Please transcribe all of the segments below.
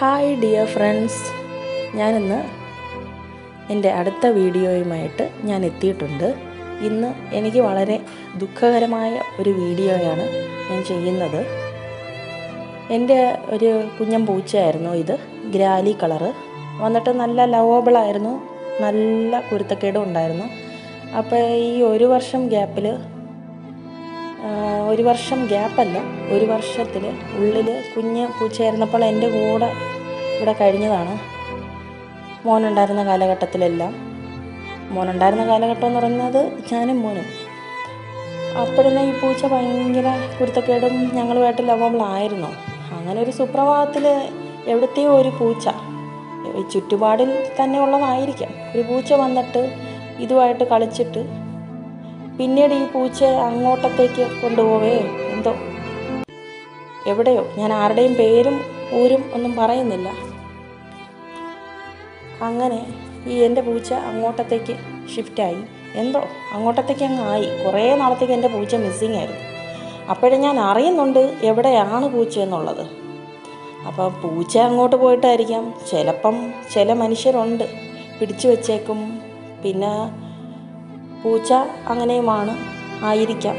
Hi dear friends ഞാനിന്ന് എന്റെ അടുത്ത വീഡിയോയുമായിട്ട് ഞാൻ എത്തിയിട്ടുണ്ട് ഇന്ന് എനിക്ക് വളരെ ദുഃഖകരമായ ഒരു വീഡിയോയാണ് ഞാൻ ചെയ്യുന്നത്. എന്റെ ഒരു കുഞ്ഞൻ പൂച്ചയായിരുന്നു ഇത്. ഗ്രാലി കളറ് വന്നിട്ട് നല്ല ലവബിളായിരുന്നു നല്ല കുരുത്തക്കേടും ഉണ്ടായിരുന്നു. അപ്പോൾ ഈ ഒരു വർഷം ഗ്യാപ്പിൽ ഒരു വർഷം ഗ്യാപ്പല്ല. ഒരു വർഷത്തിൽ ഉള്ളിൽ കുഞ്ഞ് പൂച്ചയായിരുന്നപ്പോൾ എന്റെ കൂടെ ഇവിടെ കഴിഞ്ഞതാണ്. മോനുണ്ടായിരുന്ന കാലഘട്ടത്തിലെല്ലാം. മോനുണ്ടായിരുന്ന കാലഘട്ടം എന്ന് പറയുന്നത് ഞാനും മോനും. അപ്പോഴെല്ലാം ഈ പൂച്ച ഭയങ്കര കുരുത്തക്കേടും ഞങ്ങളുമായിട്ട് ലവബിളായിരുന്നു അങ്ങനെ ഒരു സുപ്രഭാതത്തിൽ എവിടത്തെയോ ഒരു പൂച്ച? ചുറ്റുപാടിൽ തന്നെ ഉള്ളതായിരിക്കാം. ഒരു പൂച്ച വന്നിട്ട് ഇതുമായിട്ട് കളിച്ചിട്ട് പിന്നീട് ഈ പൂച്ചയെ അങ്ങോട്ടത്തേക്ക് കൊണ്ടുപോവേ? എന്തോ. എവിടെയോ. ഞാൻ ആരുടെയും പേരും ഊരും ഒന്നും പറയുന്നില്ല. അങ്ങനെ ഈ എന്റെ പൂച്ച അങ്ങോട്ടത്തേക്ക് ഷിഫ്റ്റായി. എന്തോ. അങ്ങോട്ടത്തേക്ക് അങ്ങ് ആയി. കുറേ നാളത്തേക്ക് എന്റെ പൂച്ച മിസ്സിങ് ആയിരുന്നു. അപ്പോഴും ഞാൻ അറിയുന്നുണ്ട് എവിടെയാണ് പൂച്ച എന്നുള്ളത്. അപ്പം പൂച്ച അങ്ങോട്ട് പോയിട്ടായിരിക്കാം. ചിലപ്പം ചില മനുഷ്യരുണ്ട്. പിടിച്ചു വച്ചേക്കും. പിന്നെ പൂച്ച അങ്ങനെയുമാണ് ആയിരിക്കാം.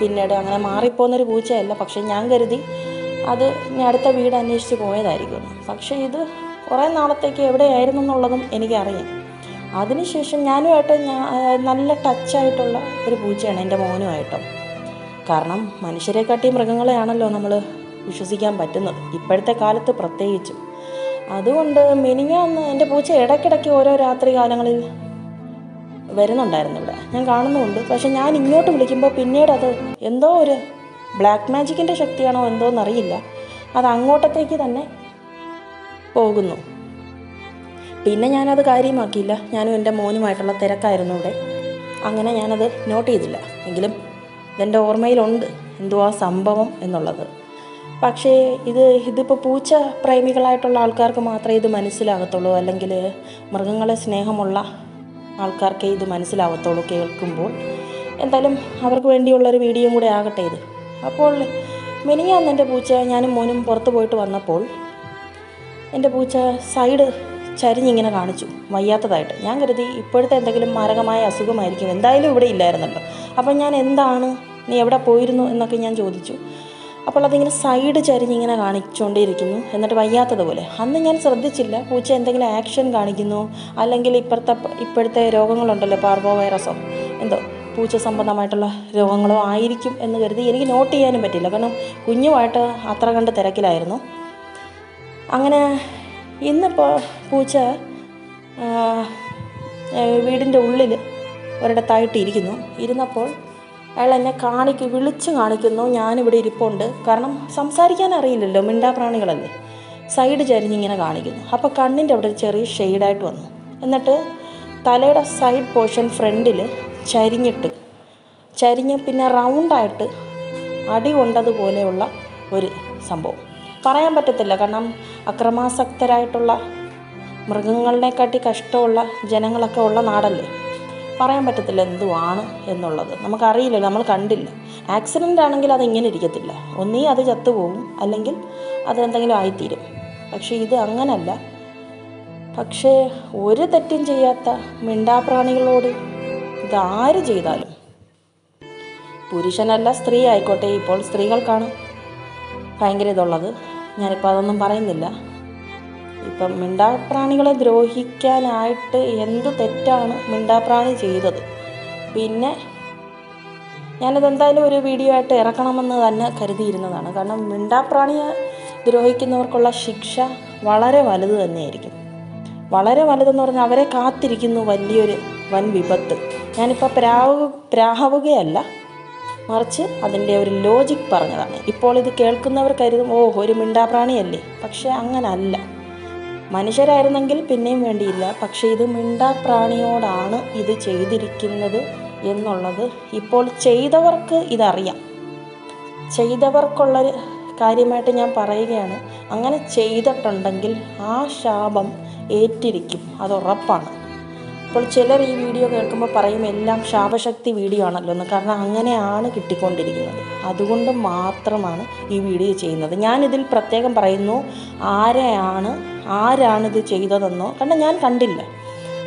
പിന്നീട് അങ്ങനെ മാറിപ്പോകുന്നൊരു പൂച്ചയല്ല. പക്ഷെ ഞാൻ കരുതി അത് ഇനി അടുത്ത വീട് അന്വേഷിച്ച് പോയതായിരിക്കും. പക്ഷേ ഇത് കുറേ നാളത്തേക്ക് എവിടെയായിരുന്നു എന്നുള്ളതും എനിക്കറിയാം. അതിനുശേഷം ഞാനുമായിട്ട് ഞാൻ നല്ല ടച്ചായിട്ടുള്ള ഒരു പൂച്ചയാണ് എന്റെ മോനുമായിട്ടും. കാരണം മനുഷ്യരെക്കാട്ടി മൃഗങ്ങളെയാണല്ലോ നമ്മൾ വിശ്വസിക്കാൻ പറ്റുന്നത്. ഇപ്പോഴത്തെ കാലത്ത് പ്രത്യേകിച്ചും. അതുകൊണ്ട് മിനിങ്ങാന്ന് എന്റെ പൂച്ച ഇടയ്ക്കിടയ്ക്ക് ഓരോ രാത്രി കാലങ്ങളിൽ വരുന്നുണ്ടായിരുന്നു ഇവിടെ. ഞാൻ കാണുന്നുമുണ്ട്. പക്ഷെ ഞാൻ ഇങ്ങോട്ട് വിളിക്കുമ്പോൾ പിന്നീട് അത് എന്തോ ഒരു ബ്ലാക്ക് മാജിക്കിന്റെ ശക്തിയാണോ എന്തോ എന്നറിയില്ല. അത് അങ്ങോട്ടത്തേക്ക് തന്നെ പോകുന്നു. പിന്നെ ഞാനത് കാര്യമാക്കിയില്ല. ഞാനും എന്റെ മോനുമായിട്ടുള്ള തിരക്കായിരുന്നു ഇവിടെ. അങ്ങനെ ഞാനത് നോട്ട് ചെയ്തില്ല. എങ്കിലും ഇതെന്റെ ഓർമ്മയിലുണ്ട്. ആ സംഭവം എന്നുള്ളത്. പക്ഷേ ഇത് ഇതിപ്പോൾ പൂച്ച പ്രേമികളായിട്ടുള്ള ആൾക്കാർക്ക് മാത്രമേ ഇത് മനസ്സിലാകത്തുള്ളൂ. അല്ലെങ്കിൽ മൃഗങ്ങളെ സ്നേഹമുള്ള ആൾക്കാർക്ക് ഇത് മനസ്സിലാവത്തുള്ളൂ കേൾക്കുമ്പോൾ. എന്തായാലും അവർക്ക് വേണ്ടിയുള്ളൊരു വീഡിയോയും കൂടെ ആകട്ടെ ഇത്. അപ്പോൾ മിനിങ്ങാന്ന് എന്റെ പൂച്ച ഞാനും മോനും പുറത്ത് പോയിട്ട് വന്നപ്പോൾ എന്റെ പൂച്ച സൈഡ് ചരിഞ്ഞിങ്ങനെ കാണിച്ചു വയ്യാത്തതായിട്ട്. ഞാൻ കരുതി ഇപ്പോഴത്തെ എന്തെങ്കിലും മാരകമായ അസുഖമായിരിക്കും. എന്തായാലും ഇവിടെ ഇല്ലായിരുന്നല്ലോ. അപ്പം ഞാൻ എന്താണ്? നീ എവിടെ പോയിരുന്നു? എന്നൊക്കെ ഞാൻ ചോദിച്ചു. അപ്പോൾ അതിങ്ങനെ സൈഡ് ചരിഞ്ഞിങ്ങനെ കാണിച്ചുകൊണ്ടേയിരിക്കുന്നു എന്നിട്ട് വയ്യാത്തതുപോലെ. അന്ന് ഞാൻ ശ്രദ്ധിച്ചില്ല. പൂച്ച എന്തെങ്കിലും ആക്ഷൻ കാണിക്കുന്നു. അല്ലെങ്കിൽ ഇപ്പോഴത്തെ ഇപ്പോഴത്തെ രോഗങ്ങളുണ്ടല്ലോ പാർവോ വൈറസോ എന്തോ പൂച്ച സംബന്ധമായിട്ടുള്ള രോഗങ്ങളോ ആയിരിക്കും എന്ന് കരുതി എനിക്ക് നോട്ട് ചെയ്യാനും പറ്റില്ല. കാരണം കുഞ്ഞുമായിട്ട് അത്ര കണ്ട് തിരക്കിലായിരുന്നു. അങ്ങനെ ഇന്നിപ്പോൾ പൂച്ച വീടിന്റെ ഉള്ളിൽ ഒരിടത്തായിട്ട് ഇരിക്കുന്നു. ഇരുന്നപ്പോൾ അയാൾ എന്നെ കാണിക്കും വിളിച്ചു കാണിക്കുന്നു. ഞാനിവിടെ ഇരിപ്പുണ്ട്. കാരണം സംസാരിക്കാൻ അറിയില്ലല്ലോ മിണ്ടാപ്രാണികളല്ലേ. സൈഡ് ചരിഞ്ഞിങ്ങനെ കാണിക്കുന്നു. അപ്പോൾ കണ്ണിന്റെ അവിടെ ചെറിയ ഷെയ്ഡായിട്ട് വന്നു. എന്നിട്ട് തലയുടെ സൈഡ് പോർഷൻ ഫ്രണ്ടിൽ ചരിഞ്ഞിട്ട് ചരിഞ്ഞ് പിന്നെ റൗണ്ടായിട്ട് അടി കൊണ്ടതുപോലെയുള്ള ഒരു സംഭവം. പറയാൻ പറ്റത്തില്ല. കാരണം അക്രമാസക്തരായിട്ടുള്ള മൃഗങ്ങളെക്കാട്ടി കഷ്ടമുള്ള ജനങ്ങളൊക്കെ ഉള്ള നാടല്ലേ? പറയാൻ പറ്റത്തില്ല എന്തുവാണ് എന്നുള്ളത്. നമുക്കറിയില്ലല്ലോ നമ്മൾ കണ്ടില്ല. ആക്സിഡന്റ് ആണെങ്കിൽ അത് ഇങ്ങനെ ഇരിക്കത്തില്ല. ഒന്നീ അത് ചത്തുപോകും അല്ലെങ്കിൽ അതെന്തെങ്കിലും ആയിത്തീരും. പക്ഷേ ഇത് അങ്ങനല്ല. പക്ഷേ ഒരു തെറ്റും ചെയ്യാത്ത മിണ്ടാപ്രാണികളോട് ഇത് ആര് ചെയ്താലും? പുരുഷനല്ല സ്ത്രീ ആയിക്കോട്ടെ. ഇപ്പോൾ സ്ത്രീകൾക്കാണ് ഭയങ്കര ഇതുള്ളത്. ഞാനിപ്പോൾ അതൊന്നും പറയുന്നില്ല. ഇപ്പം മിണ്ടാപ്രാണികളെ ദ്രോഹിക്കാനായിട്ട് എന്ത് തെറ്റാണ് മിണ്ടാപ്രാണി ചെയ്തത്? പിന്നെ ഞാനത് എന്തായാലും ഒരു വീഡിയോ ആയിട്ട് ഇറക്കണമെന്ന് തന്നെ കരുതിയിരുന്നതാണ്. കാരണം മിണ്ടാപ്രാണിയെ ദ്രോഹിക്കുന്നവർക്കുള്ള ശിക്ഷ വളരെ വലുത് തന്നെയായിരിക്കും. വളരെ വലുതെന്ന് പറഞ്ഞാൽ അവരെ കാത്തിരിക്കുന്നു വലിയൊരു വൻ വിപത്ത്. ഞാനിപ്പോൾ പ്രാവ് പ്രാവുകയല്ല മറിച്ച് അതിന്റെ ഒരു ലോജിക് പറഞ്ഞതാണ്. ഇപ്പോൾ ഇത് കേൾക്കുന്നവർ കരുതും ഓ ഒരു മിണ്ടാപ്രാണിയല്ലേ? പക്ഷേ അങ്ങനല്ല. മനുഷ്യരായിരുന്നെങ്കിൽ പിന്നെയും വേണ്ടിയില്ല. പക്ഷേ ഇത് മിണ്ടാ പ്രാണിയോടാണ് ഇത് ചെയ്തിരിക്കുന്നത് എന്നുള്ളത് ഇപ്പോൾ ചെയ്തവർക്ക് ഇതറിയാം. ചെയ്തവർക്കുള്ള കാര്യമായിട്ട് ഞാൻ പറയുകയാണ്. അങ്ങനെ ചെയ്തിട്ടുണ്ടെങ്കിൽ ആ ശാപം ഏറ്റിരിക്കും. അത് ഉറപ്പാണ്. അപ്പോൾ ചിലർ ഈ വീഡിയോ കേൾക്കുമ്പോൾ പറയും എല്ലാം ശാപശക്തി വീഡിയോ ആണല്ലോ എന്ന്. കാരണം അങ്ങനെയാണ് കിട്ടിക്കൊണ്ടിരിക്കുന്നത്. അതുകൊണ്ട് മാത്രമാണ് ഈ വീഡിയോ ചെയ്യുന്നത്. ഞാനിതിൽ പ്രത്യേകം പറയുന്നു ആരെയാണ് ആരാണിത് ചെയ്തതെന്നോ. കാരണം ഞാൻ കണ്ടില്ല.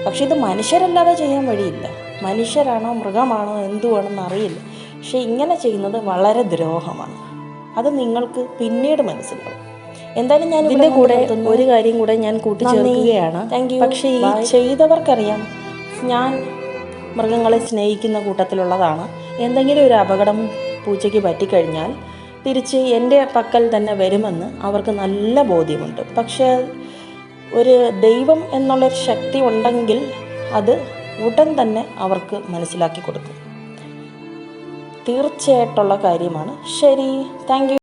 പക്ഷേ ഇത് മനുഷ്യരല്ലാതെ ചെയ്യാൻ വഴിയില്ല. മനുഷ്യരാണോ മൃഗമാണോ എന്തുവാണെന്ന് അറിയില്ല. പക്ഷേ ഇങ്ങനെ ചെയ്യുന്നത് വളരെ ദ്രോഹമാണ്. അത് നിങ്ങൾക്ക് പിന്നീട് മനസ്സിലാവും. എന്തായാലും ഞാൻ ഇതിന്റെ കൂടെ ഒരു കാര്യം കൂടെ ഞാൻ കൂട്ടിച്ചേർക്കുകയാണ് പക്ഷേ ഈ ചെയ്തവർക്കറിയാം ഞാൻ മൃഗങ്ങളെ സ്നേഹിക്കുന്ന കൂട്ടത്തിലുള്ളതാണ്. എന്തെങ്കിലും ഒരു അപകടം പൂച്ചയ്ക്ക് പറ്റിക്കഴിഞ്ഞാൽ തിരിച്ച് എന്റെ പക്കൽ തന്നെ വരുമെന്ന് അവർക്ക് നല്ല ബോധ്യമുണ്ട്. പക്ഷേ ഒരു ദൈവം എന്നുള്ളൊരു ശക്തി ഉണ്ടെങ്കിൽ അത് ഉടൻ തന്നെ അവർക്ക് മനസ്സിലാക്കി കൊടുക്കും. തീർച്ചയായിട്ടുള്ള കാര്യമാണ്. ശരി. താങ്ക്